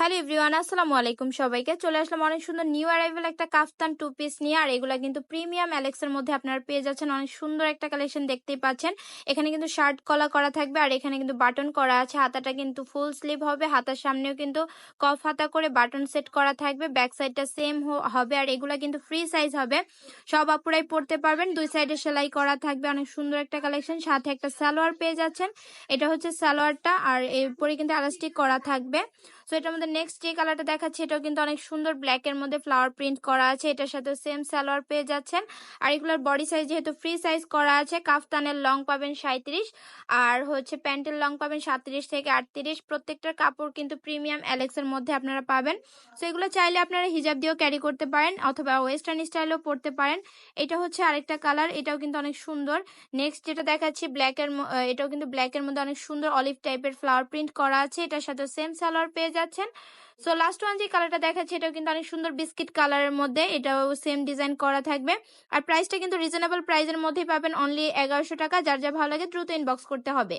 Hello everyone, আসসালামু আলাইকুম সবাইকে। চলে আসলাম অনেক সুন্দর নিউ অ্যারাইভেল একটা কাফতান টু পিস নিয়ে, আর এগুলা কিন্তু প্রিমিয়াম অ্যালেক্সের মধ্যে আপনারা পেয়ে যাচ্ছেন। অনেক সুন্দর একটা কালেকশন দেখতেই পাচ্ছেন। এখানে কিন্তু শার্ট কলা করা থাকবে, আর এখানে কিন্তু বাটন করা আছে। হাতাটা কিন্তু ফুল স্লিভ হবে, হাতার সামনেও কিন্তু কফ হাতা করে বাটন সেট করা থাকবে। ব্যাক সাইডটা সেম হবে, আর এগুলা কিন্তু ফ্রি সাইজ হবে। সব আপুরাই পড়তে পারবেন, দুই সাইডে সেলাই করা থাকবে। অনেক সুন্দর একটা কালেকশন সাথে একটা সালোয়ার পেয়ে যাচ্ছেন। এটা হচ্ছে সালোয়ারটা, আর এরপরে কিন্তু এলাস্টিক করা থাকবে। সো এটার মধ্যে নেক্সট যে কালারটা দেখাচ্ছি, এটাও কিন্তু অনেক সুন্দর ব্ল্যাকের মধ্যে ফ্লাওয়ার প্রিন্ট করা আছে। এটার সাথে সেম সালোয়ার পেয়ে যাচ্ছেন। আর এগুলোর বডি সাইজ যেহেতু ফ্রি সাইজ করা আছে, কাফতানের লং পাবেন সাঁত্রিশ আর হচ্ছে প্যান্টের লং পাবেন সাতত্রিশ থেকে আটত্রিশ। প্রত্যেকটার কাপড় কিন্তু প্রিমিয়াম অ্যালেক্সের মধ্যে আপনারা পাবেন। সো এগুলো চাইলে আপনারা হিজাব দিয়েও ক্যারি করতে পারেন, অথবা ওয়েস্টার্ন স্টাইলেও পরতে পারেন। এটা হচ্ছে আরেকটা কালার এটাও কিন্তু অনেক সুন্দর। নেক্সট যেটা দেখাচ্ছি ব্ল্যাকের এটাও কিন্তু ব্ল্যাকের মধ্যে অনেক সুন্দর অলিভ টাইপের ফ্লাওয়ার প্রিন্ট করা আছে। এটার সাথে সেম সালোয়ার পেয়ে যাচ্ছেন। সো লাস্ট ওয়ান যে কালারটা দেখাচ্ছে, এটাও কিন্তু অনেক সুন্দর বিস্কিট কালারের মধ্যে। এটাও সেম ডিজাইন করা থাকবে। আর প্রাইসটা কিন্তু রিজনেবল প্রাইসের মধ্যেই পাবেন। অনলি এগারোশো টাকা। যার যা ভালো লাগে দ্রুত ইনবক্স করতে হবে।